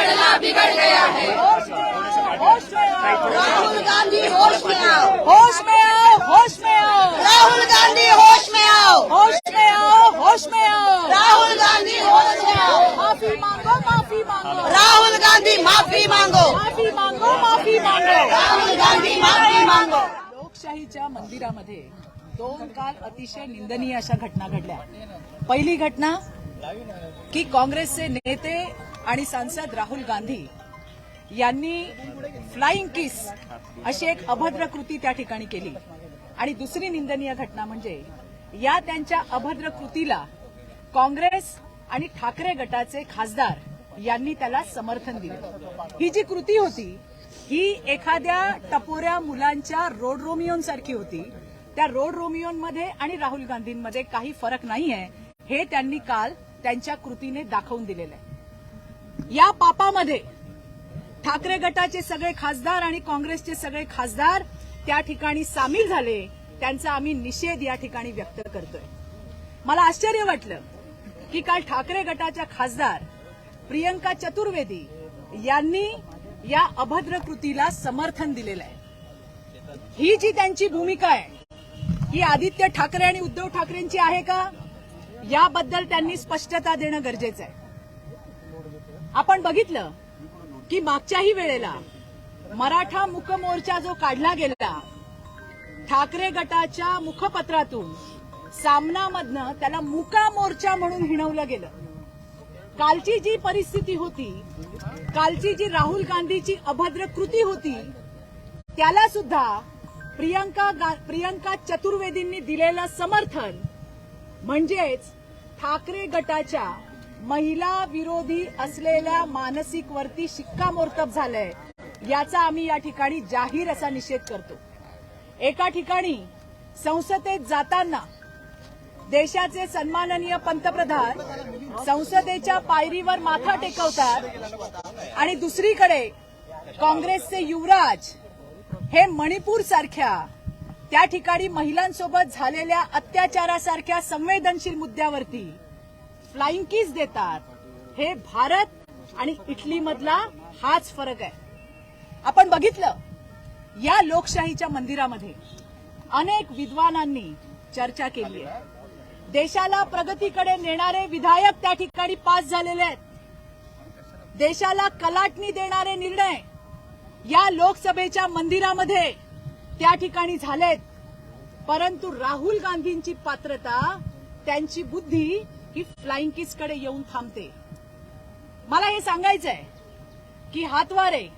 लाडला बिगड़ गया है राहुल गांधी होश में आओ. होश में आओ होश में आओ. राहुल गांधी होश में आओ. होश में आओ होश में आओ. राहुल गांधी होश में आओ. माफी मांगो माफी मांगो. राहुल गांधी माफी मांगो. माफी मांगो माफी मांगो. राहुल गांधी माफी मांगो. लोकशाहीच्या मंदिरामध्ये दोन काल अतिशय निंदनीय अशा घटना घडल्या. पहिली घटना की काँग्रेसचे नेते आणि सांसद राहुल गांधी यांनी फ्लाईंग किस अशी एक अभद्र कृती त्या ठिकाणी केली. आणि दुसरी निंदनीय घटना म्हणजे या त्यांच्या अभद्र कृतीला काँग्रेस आणि ठाकरे गटाचे खासदार यांनी त्याला समर्थन दिलं. ही जी कृती होती ही एखाद्या टपोऱ्या मुलांच्या रोड रोमियोंसारखी होती. त्या रोड रोमियोंमध्ये आणि राहुल गांधींमध्ये काही फरक नाहीये हे त्यांनी काल त्यांच्या कृतीने दाखवून दिलेलं आहे. या पापामध्ये ठाकरे गटाचे सगळे खासदार आणि काँग्रेसचे सगळे खासदार त्या ठिकाणी सामील झाले त्यांचा आम्ही निषेध या ठिकाणी व्यक्त करतोय. मला आश्चर्य वाटलं की काल ठाकरे गटाच्या खासदार प्रियंका चतुर्वेदी यांनी या अभद्र कृतीला समर्थन दिलेलं आहे. ही जी त्यांची भूमिका आहे ही आदित्य ठाकरे आणि उद्धव ठाकरेंची आहे का? याबद्दल त्यांनी स्पष्टता देणं गरजेचं आहे. आपण बघितलं की मागच्याही वेळेला मराठा मुकमोर्चा जो काढला गेला ठाकरे गटाच्या मुखपत्रातून सामनामधनं त्याला मुका मोर्चा म्हणून हिणवलं गेलं. कालची जी परिस्थिती होती कालची जी राहुल गांधीची अभद्र कृती होती त्याला सुद्धा प्रियंका गा- प्रियंका चतुर्वेदींनी दिलेलं समर्थन म्हणजेच ठाकरे गटाच्या महिला विरोधी असलेल्या मानसिकवरती शिक्कामोर्तब झालंय. याचा आम्ही या ठिकाणी जाहीर असा निषेध करतो. एका ठिकाणी संसदेत जाताना देशाचे सन्माननीय पंतप्रधान संसदेच्या पायरीवर माथा टेकवतात आणि दुसरीकडे काँग्रेसचे युवराज हे मणिपूर सारख्या त्या ठिकाणी महिलांसोबत झालेल्या अत्याचारासारख्या संवेदनशील मुद्द्यावरती फ्लाइंग किस देतात. हे भारत आणि इटली मधला हाच फरक आहे. आपण बघितलं या लोकशाहीच्या मंदिरामध्ये अनेक विद्वानांनी चर्चा केली आहे. देशाला प्रगतीकडे नेणारे विधायक त्या ठिकाणी पास झालेले आहेत. देशाला कलाटणी देणारे निर्णय या लोकसभेच्या मंदिरामध्ये त्या ठिकाणी झालेत. परंतु राहुल गांधींची पात्रता त्यांची बुद्धी ही फ्लाइंग किसकडे येऊन थांबते. मला हे सांगायचंय की हातवारे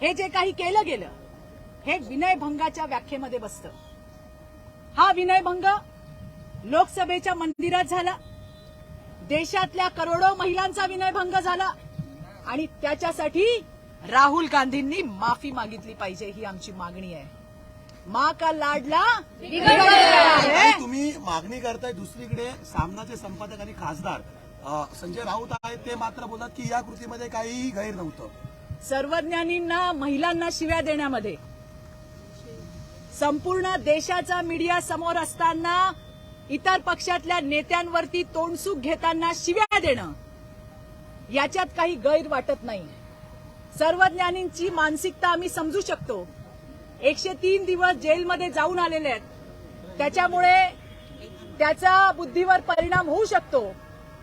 हे जे काही केलं गेलं हे विनयभंगाच्या व्याख्येमध्ये बसतं. हा विनयभंग लोकसभेच्या मंदिरात झाला देशातल्या करोडो महिलांचा विनयभंग झाला आणि त्याच्यासाठी राहुल गांधींनी माफी मागितली पाहिजे ही आमची मागणी आहे. मा का लाडला तुम्ही मागणी करताय दुसरीकडे सामनाचे संपादक आणि खासदार. संजय राऊत आहेत ते मात्र बोलतात की या कृतीमध्ये काहीही गैर नव्हतं. सर्वज्ञानींना महिलांना शिव्या देण्यामध्ये. संपूर्ण देशाचा मीडिया समोर असताना इतर पक्षातल्या नेत्यांवरती तोंडसूक घेताना शिव्या देणं याच्यात काही गैर वाटत नाही. सर्वज्ञानींची मानसिकता आम्ही समजू शकतो. एकशे तीन दिवस जेलमध्ये जाऊन आलेले आहेत. त्याच्यामुळे त्याचा बुद्धीवर परिणाम होऊ शकतो.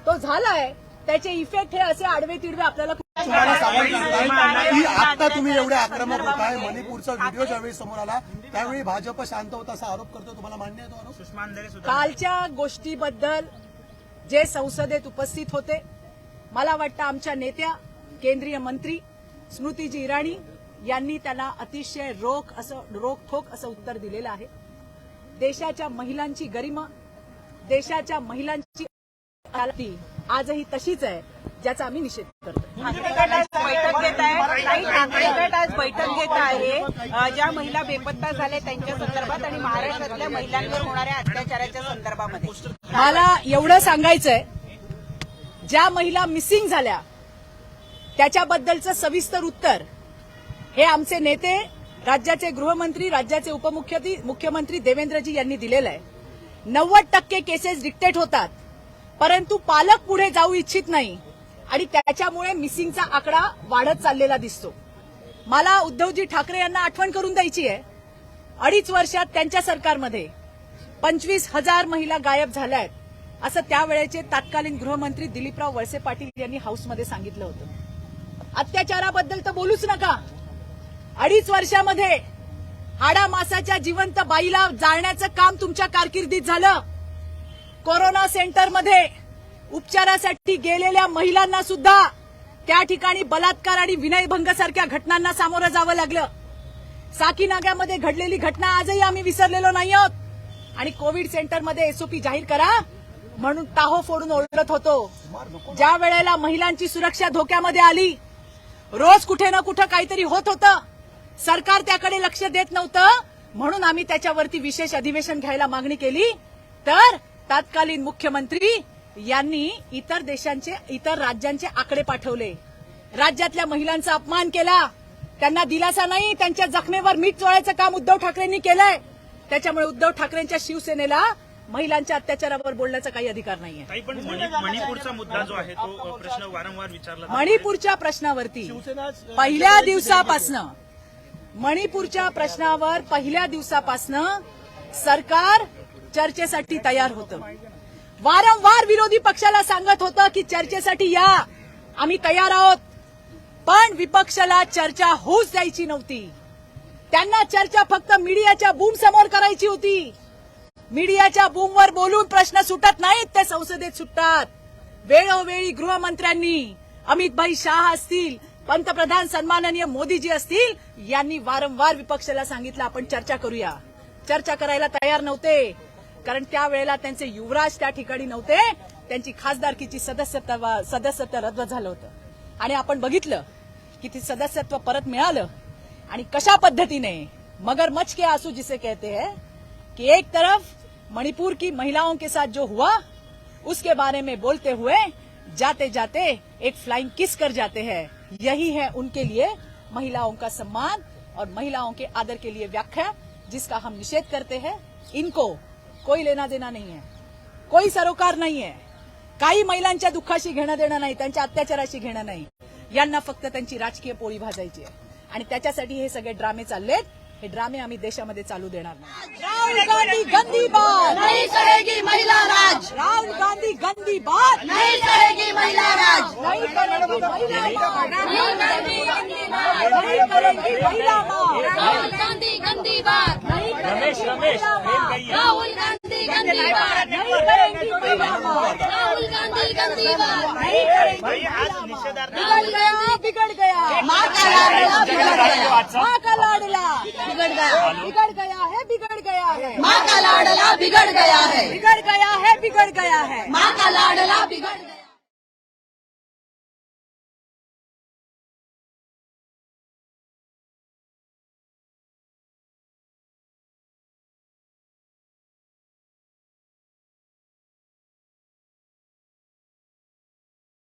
तो झालाय. त्याचे इफेक्ट हे असे आडवे तिडवे आपल्याला की आता तुम्ही एवढे आक्रमक होत आहे मणिपूरचा व्हिडिओ ज्यावेळी समोर आला त्यावेळी भाजप शांत होता असा आरोप करतो तुम्हाला मान्य आहे तो आरोप? कालच्या गोष्टीबद्दल जे संसदेत उपस्थित होते मला वाटतं आमच्या नेत्या केंद्रीय मंत्री स्मृतीजी इराणी यांनी त्यांना अतिशय रोख असं रोखठोक असं उत्तर दिलेलं आहे. देशाच्या महिलांची गरिमा देशाच्या महिलांची आरती आजही तशीच आहे ज्याचा आम्ही निषेध करतो आज बैठक घेत आहे. आज बैठक घेत आहे. ज्या महिला बेपत्ता झाल्या त्यांच्या संदर्भात आणि महाराष्ट्रातल्या महिलांवर होणाऱ्या अत्याचाराच्या संदर्भामध्ये. मला एवढं सांगायचंय ज्या महिला मिसिंग झाल्या त्याच्याबद्दलचं सविस्तर उत्तर हे आमचे नेते राज्याचे गृहमंत्री राज्याचे उपमुख्यमंत्री मुख्यमंत्री देवेंद्रजी यांनी दिलेलं आहे. नव्वद टक्के केसेस डिक्टेट होतात. परंतु पालक पुढे जाऊ इच्छित नाही. आणि त्याच्यामुळे मिसिंगचा आकडा वाढत चाललेला दिसतो. मला उद्धवजी ठाकरे यांना आठवण करून द्यायची आहे. अडीच वर्षात त्यांच्या सरकारमध्ये पंचवीस हजार महिला गायब झाल्या आहेत. असं त्यावेळेचे तत्कालीन गृहमंत्री दिलीपराव वळसे पाटील यांनी हाऊसमध्ये सांगितलं होतं. अत्याचाराबद्दल तर बोलूच नका. अडीच वर्षामध्ये हाडा मासाच्या जिवंत बाईला जाळण्याचं काम तुमच्या कारकिर्दीत झालं. कोरोना सेंटरमध्ये उपचारासाठी गेलेल्या महिलांना सुद्धा त्या ठिकाणी बलात्कार आणि विनयभंग सारख्या घटनांना सामोरं जावं लागलं. साकीनाग्यामध्ये घडलेली घटना आजही आम्ही विसरलेलो नाही आहोत. आणि कोविड सेंटरमध्ये एसओपी जाहीर करा म्हणून टाहो फोडून ओरडत होतो. ज्या वेळेला महिलांची सुरक्षा धोक्यामध्ये आली रोज कुठे ना कुठं काहीतरी होत होतं. सरकार त्याकडे लक्ष देत नव्हतं. म्हणून आम्ही त्याच्यावरती विशेष अधिवेशन घ्यायला मागणी केली. तर तत्कालीन मुख्यमंत्री यांनी इतर देशांचे इतर राज्यांचे आकडे पाठवले. राज्यातल्या महिलांचा अपमान केला. त्यांना दिलासा नाही त्यांच्या जखमेवर मीठ चोळायचं काम उद्धव ठाकरेंनी केलंय. त्याच्यामुळे उद्धव ठाकरेंच्या शिवसेनेला महिलांच्या अत्याचारावर बोलण्याचा काही अधिकार नाहीये. मणिपूरचा मुद्दा जो आहे तो प्रश्न वारंवार विचारला. मणिपूरच्या प्रश्नावरती पहिल्या दिवसापासनं मणिपूरच्या प्रश्नावर पहिल्या दिवसापासनं सरकार चर्चेसाठी तयार होतं. वारंवार विरोधी पक्षाला सांगत होतं की चर्चेसाठी या. आम्ही तयार आहोत. पण विपक्षाला चर्चा होऊच द्यायची नव्हती. त्यांना चर्चा फक्त मीडियाच्या बूम समोर करायची होती. मीडियाच्या बूमवर बोलून प्रश्न सुटत नाहीत ते संसदेत सुटतात. वेळोवेळी गृहमंत्र्यांनी अमितभाई शाह असतील पंतप्रधान सन्माननीय मोदीजी असतील यांनी वारंवार विपक्षाला सांगितलं आपण चर्चा करूया. चर्चा करायला तयार नव्हते. कारण त्यावेळेला त्यांचे युवराज त्या ठिकाणी नव्हते. त्यांची खासदारकीची सदस्यत्व सदस्यत्व रद्द झालं होतं. आणि आपण बघितलं की ते सदस्यत्व परत मिळालं. आणि कशा पद्धतीने? मगर मच के आंसू जिसे कहते हैं कि एक तरफ मणिपुर की महिलाओं के साथ जो हुआ उसके बारे में बोलते हुए जाते जाते एक फ्लाइंग किस कर जाते हैं। यही है उनके लिए महिलाओं का सम्मान और महिलाओं के आदर के लिए व्याख्या जिसका हम निषेध करते हैं। इनको कोई लेना देना नहीं है। कोई सरोकार नाही आहे काही महिलांच्या दुःखाशी घेणं देणं नाही त्यांच्या अत्याचाराशी घेणं नाही. यांना फक्त त्यांची राजकीय पोळी भाजायची आहे. आणि त्याच्यासाठी हे सगळे ड्रामे चाललेत. हे ड्रामे आम्ही देशामध्ये चालू देणार नाही. राहुल गांधी गंदी बात. नहीं करेगी महिला राज. राहुल गांधी गंदी बात. नहीं करेगी महिला राज. नहीं करेगी महिला बात. नहीं करेगी गंदी बात. नहीं करेगी महिला बात. राहुल गांधी गंदी बात. रमेश रमेश राहुल गांधी गंदी बात. नहीं करेगी महिला बात राहुल गांधी गंदी बात. नहीं करेगी आज निषेधार्थ बिगड़ गया माँ का लाडला बिगड़ गया माँ का लाडला बिगड़ गया बिगड़ गया है. बिगड़ गया है माँ का लाडला बिगड़ गया है. बिगड़ गया है बिगड़ गया है. माँ